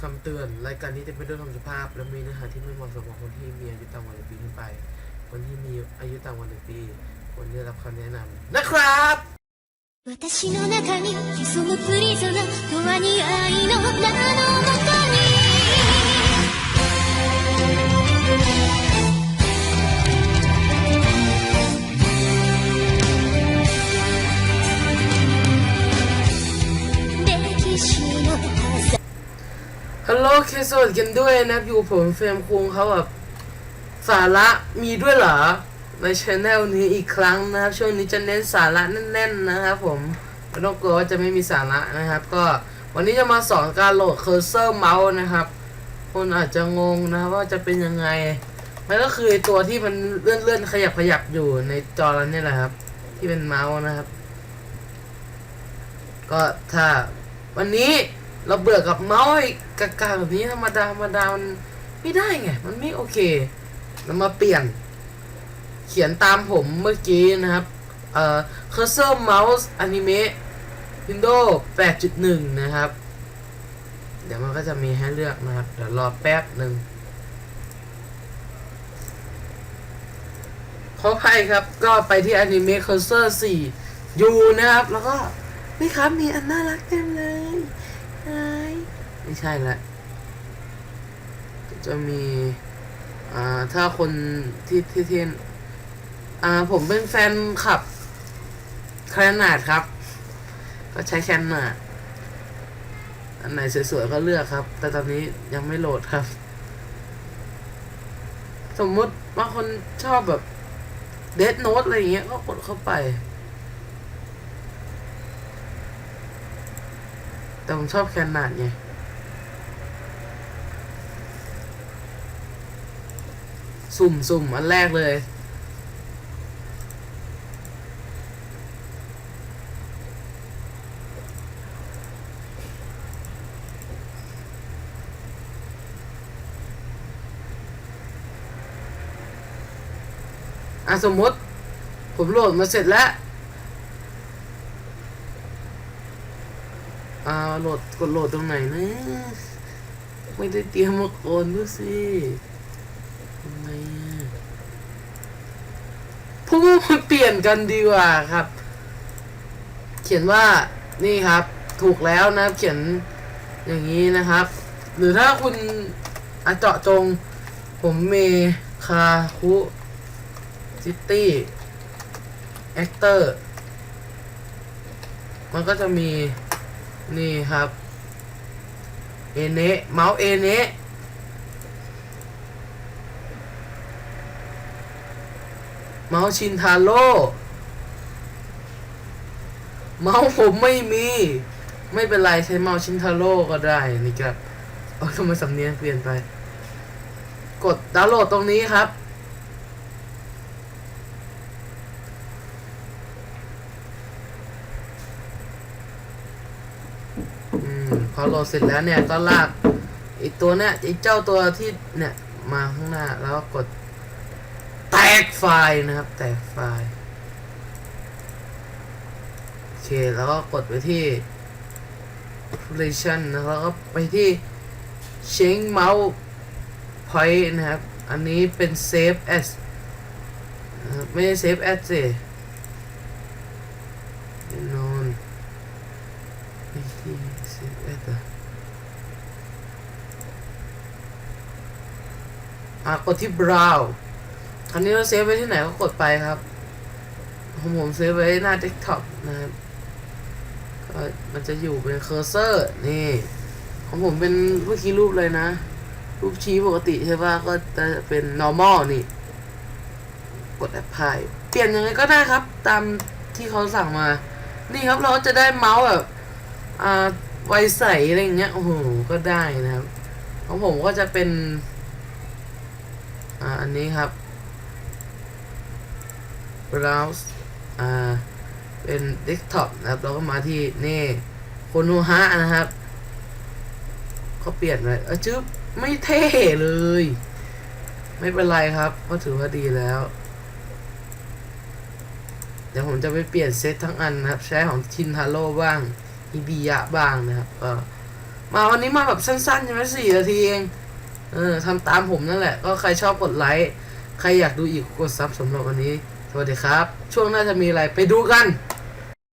คำเตือน รายการนี้จะเป็นเรื่องคำสุภาพ และมีเนื้อหาที่ไม่เหมาะสมกับคนที่มีอายุต่ำกว่าหนึ่งปีขึ้นไป คนที่มีอายุต่ำกว่าหนึ่งปีควรได้รับคำแนะนำนะครับ 私の中に潜むプリズム永遠に愛の名の中に 歴史の風 ฮัลโหลเคสวัสดีกันด้วยนะครับอยู่ผมเฟรมคุงเขาแบบสาระมีด้วยเหรอในช anel นี้อีกครั้งนะครับ ช่วงนี้จะเน้นสาระแน่นๆนะครับผมไม่ต้องกลัวว่าจะไม่มีสาระนะครับ ก็วันนี้จะมาสอนการโหลดเคอร์เซอร์เมาส์นะครับคนอาจจะงงนะว่าจะเป็นยังไงมันก็คือตัวที่มันเลื่อนๆขยับขยับอยู่ในจอเราเนี่ยแหละครับ ที่เป็นเมาส์นะครับ ก็ถ้าวันนี้ เราเบื่อกับเมาส์กากาแบบนี้ธรรมดาธรรมดามันไม่ได้ไง มันไม่โอเคเรามาเปลี่ยน เขียนตามผมเมื่อกี้นะครับเอ่อ cursor mouse anime Windows 8.1 นะครับ เดี๋ยวมันก็จะมีให้เลือกนะครับ เดี๋ยวรอแป๊บหนึ่งขออภัยครับ ก็ไปที่ anime cursor 4 U นะครับ แล้วก็นี่ครับมีอันน่ารักเต็มเลย ไม่ใช่ละจะมี อ่า ถ้าคนที่ที่ที่อ่า ผมเป็นแฟนคลับแคนนาดครับ ก็ใช้แคนนาดอันไหนสวยๆก็เลือกครับ แต่ตอนนี้ยังไม่โหลดครับ สมมติบางคนชอบแบบเด n โน e อะไรอย่างเงี้ยก็กดเข้าไป แต่ผมชอบแคนนาดไงสุ่มสุ่มอันแรกเลยอะสมมติ ผมโหลดมาเสร็จแล้ว อ่าโหลดกดโหลดตรงไหนนะ ไม่ได้เตรียมมาก่อนดูสิทำไมอะพวกมันเปลี่ยนกันดีกว่าครับ เขียนว่านี่ครับ ถูกแล้วนะเขียนอย่างนี้นะครับ หรือถ้าคุณอะเจาะจง ผมเมคาคุซิตี้แอคเตอร์มันก็จะมี นี่ครับเอเนเมาส์เอเนเมาส์ชินทาโร่เมาส์ผมไม่มี ไม่เป็นไรใช้เมาส์ชินทาโร่ก็ได้นี่ครับเออทำไมสำเนียงเปลี่ยนไป กดดาวน์โหลดตรงนี้ครับ อืมพอโหลดเสร็จแล้วเนี่ยก็ลากไอตัวเนี้ยไอเจ้าตัวที่เนี่ยมาข้างหน้าแล้วก็กดแตกไฟล์นะครับ แตกไฟล์โอเคแล้วก็กดไปที่ Operation นะแล้วก็ไปที่ Change Mouse Point นะครับ อันนี้เป็น Save as ไม่ใช่ Save as สิแน่นอนไปที่ Save as อะ อะกดที่ brow อันนี้เราเซฟไว้ที่ไหนก็กดไปครับของผมเซฟไว้หน้า Desktop นะครับก็มันจะอยู่เป็นเคอร์เซอร์นี่ของผมเป็นเมื่อกี้รูปเลยนะ รูปชี้ปกติใช่ป่ะก็จะเป็น normal นี่ กด apply เปลี่ยนยังไงก็ได้ครับ ตามที่เขาสั่งมา นี่ครับเราจะได้เมาส์แบบอ่าไวใสอะไรอย่างเงี้ยโอ้โหก็ได้นะครับของผมก็จะเป็น อ่าอันนี้ครับ browse อ่า เป็น desktop นะครับ เราก็มาที่นี่โคโนฮะนะครับเขาเปลี่ยนเลยเออจึ๊บไม่เท่เลย ไม่เป็นไรครับ ก็ถือว่าดีแล้ว เดี๋ยวผมจะไปเปลี่ยนเซตทั้งอันนะครับ ใช้ของชินทาโร่บ้างฮิบิยะบ้างนะครับ ก็มาวันนี้มาแบบสั้นๆใช่ไหมสี่นาทีเอง เออทำตามผมนั่นแหละ ก็ใครชอบกดไลค์ใครอยากดูอีกกดซับสำหรับวันนี้ สวัสดีครับ ช่วงหน้าจะมีอะไรไปดูกัน